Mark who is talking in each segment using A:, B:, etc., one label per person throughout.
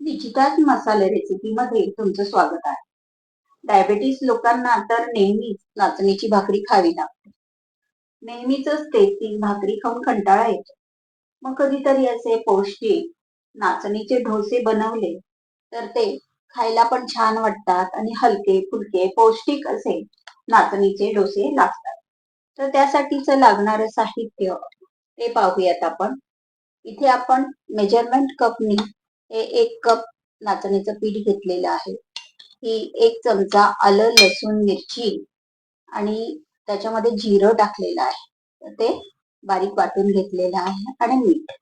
A: निचिताच मसाले रेसिपी मध्ये तुमचं स्वागत आहे. डायबेटीस लोकांना तर नेहमीच नाचणीची भाकरी खावी लागते. नेहमीच ते ती भाकरी खाऊन कंटाळा येतो. मग कधीतरी असे पौष्टिक नाचणीचे डोसे बनवले तर ते खायला पण छान वाटतात आणि हलके फुलके पौष्टिक असे नाचणीचे डोसे लागतात. तर त्यासाठीच लागणारं साहित्य ते पाहूयात आपण. इथे आपण मेजरमेंट कपनी हे एक कप नाचणीचं पीठ घेतलेलं आहे. ही एक चमचा आलं लसूण मिरची आणि त्याच्यामध्ये जिरं टाकलेलं आहे. ते बारीक वाटून घेतलेलं आहे आणि मीठ.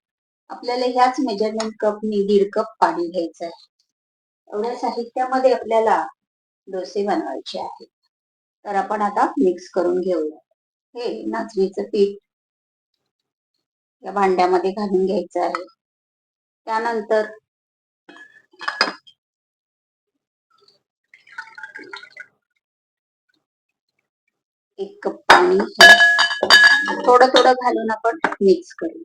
A: आपल्याला ह्याच मेजरमेंट कपनी दीड कप पाणी घ्यायचं आहे. एवढ्या साहित्यामध्ये आपल्याला डोसे बनवायचे आहेत. तर आपण आता मिक्स करून घेऊया. हे नाचणीचं पीठ या भांड्यामध्ये घालून घ्यायचं आहे. त्यानंतर एक कप पाणी थोडं थोडं घालून आपण मिक्स करू.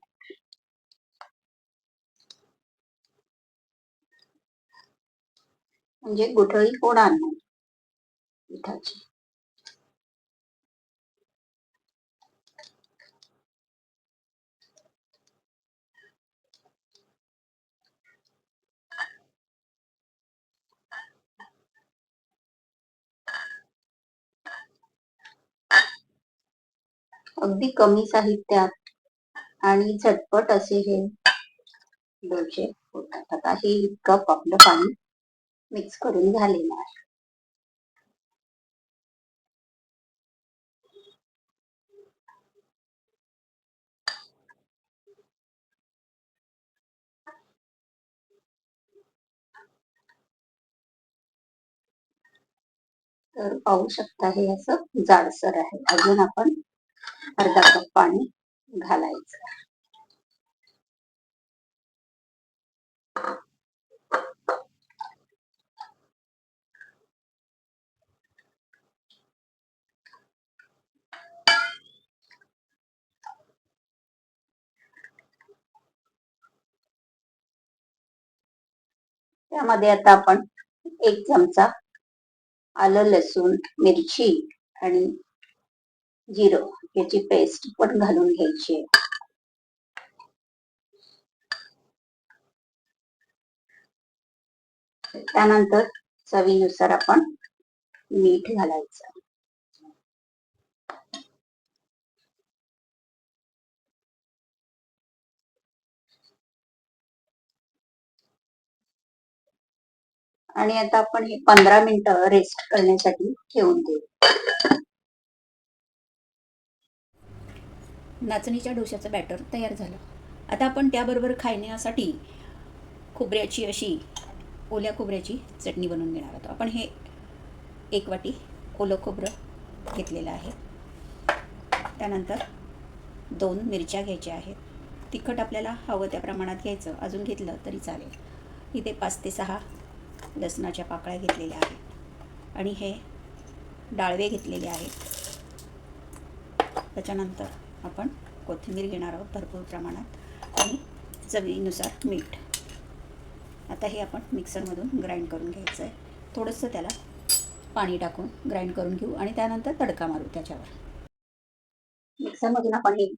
A: म्हणजे गुठळी होणार नाही पिठाची. अगदी कमी साहित्यात आणि झटपट असे हे डोसे होतात. आता हे कप आपलं पाणी मिक्स करून झालेलं आहे. तर पाहू शकता हे असं जाडसर आहे. अजून आपण अर्धा कप पाणी घालायचं. त्यामध्ये आता आपण एक चमचा आलं लसूण मिरची आणि जिरं याची पेस्ट पण घालून घ्यायची. आहे त्यानंतर चवीनुसार आपण मीठ घालायचं. आणि आता आपण हे पंधरा मिनिटं रेस्ट करण्यासाठी ठेवून देऊ.
B: नाचणीच्या डोश्याचं बॅटर तयार झालं. आता आपण त्याबरोबर खाण्यासाठी खोबऱ्याची अशी ओल्या खोबऱ्याची चटणी बनवून घेणार आहोत. आपण हे एक वाटी ओलं खोबरं घेतलेलं आहे. त्यानंतर दोन मिरच्या घ्यायच्या आहेत. तिखट आपल्याला हवं त्या प्रमाणात घ्यायचं. अजून घेतलं तरी चालेल. इथे पाच ते सहा लसणाच्या पाकळ्या घेतलेल्या आहेत. आणि हे डाळवे घेतलेले आहेत. त्याच्यानंतर आपण कोथिंबीर घेणार आहोत भरपूर प्रमाणात आणि चवीनुसार मीठ. आता हे आपण मिक्सरमधून ग्राइंड करून घ्यायचं आहे. थोडंसं त्याला पाणी टाकून ग्राइंड करून घेऊ आणि त्यानंतर तडका मारू त्याच्यावर.
A: मिक्सरमधून आपण ही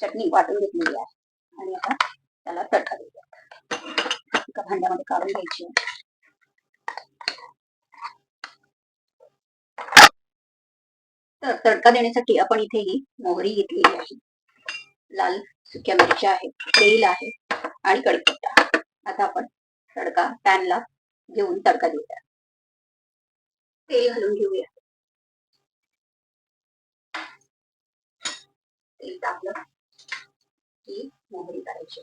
A: चटणी वाटून घेतलेली आहे. आणि आता त्याला तडका देऊया एका भांड्यामध्ये काढून घ्यायची तर तडका देण्यासाठी आपण इथे ही मोहरी घेतलेली आहे. लाल सुक्या मिरच्या आहेत तेल आहे आणि कडीपत्ता आता आपण तडका पॅनला घेऊन तडका देऊया. तेल घालून घेऊया. तेल टाकलं की मोहरी करायची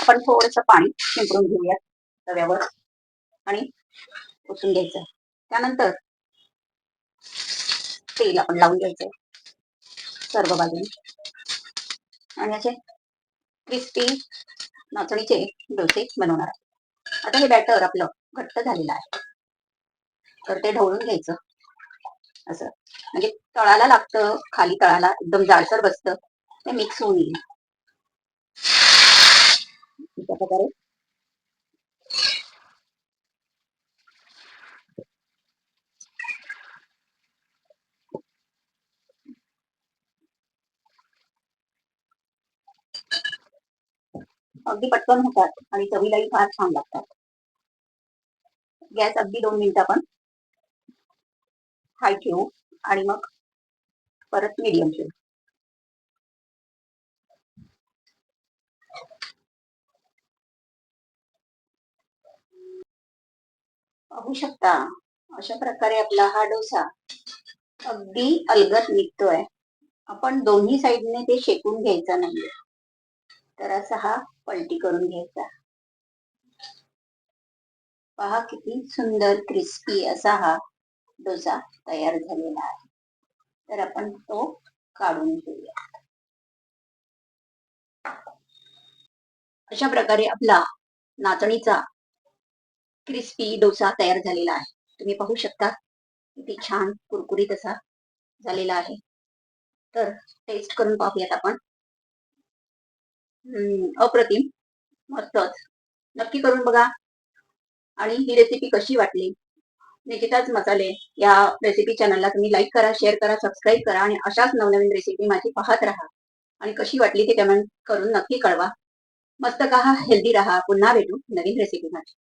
A: आपण थोडस पाणी शिंपडून घेऊयात तव्यावर आणि उसून घ्यायचं. त्यानंतर तेल आपण लावून घ्यायचंय सर्व बाजूने. आणि असे क्रिस्पी नाचणीचे डोसे बनवणार आहे. आता हे बॅटर आपलं घट्ट झालेलं आहे. तर ते ढवळून घ्यायचं. असं. म्हणजे तळाला लागतं खाली तळाला एकदम जाडसर बसतं ते मिक्स होऊन येईल. अशा प्रकारे. अगदी पटकन होतात आणि चवीलाही फार छान लागतात. गॅस अगदी दोन मिनिटं आपण हाय ठेवू आणि मग परत मीडियम ठेवू. पाहू शकता. अशा प्रकारे आपला हा डोसा अगदी अलगत निघतोय. आपण दोन्ही साईडने ते शेकून घ्यायचा नाहीये. तर असा हा पलटी करून घ्यायचा. पहा किती सुंदर क्रिस्पी असा हा डोसा तयार झालेला आहे. तर आपण तो काढून घेऊया. अशा प्रकारे आपला नाचणीचा क्रिस्पी डोसा तयार झालेला आहे. तुम्ही पाहू शकता किती छान कुरकुरीत असा झालेला आहे. तर टेस्ट करून पाहूयात आपण. अप्रतिम. मस्तच. नक्की करून बघा. आणि ही रेसिपी कशी वाटली? निकिताच मसाले या रेसिपी चॅनलला तुम्ही लाईक करा शेअर करा सबस्क्राईब करा आणि अशाच नवनवीन रेसिपी माझी पाहत राहा. आणि कशी वाटली ते कमेंट करून नक्की कळवा. मस्त कहा हेल्दी राहा. पुन्हा भेटू नवीन रेसिपी माझी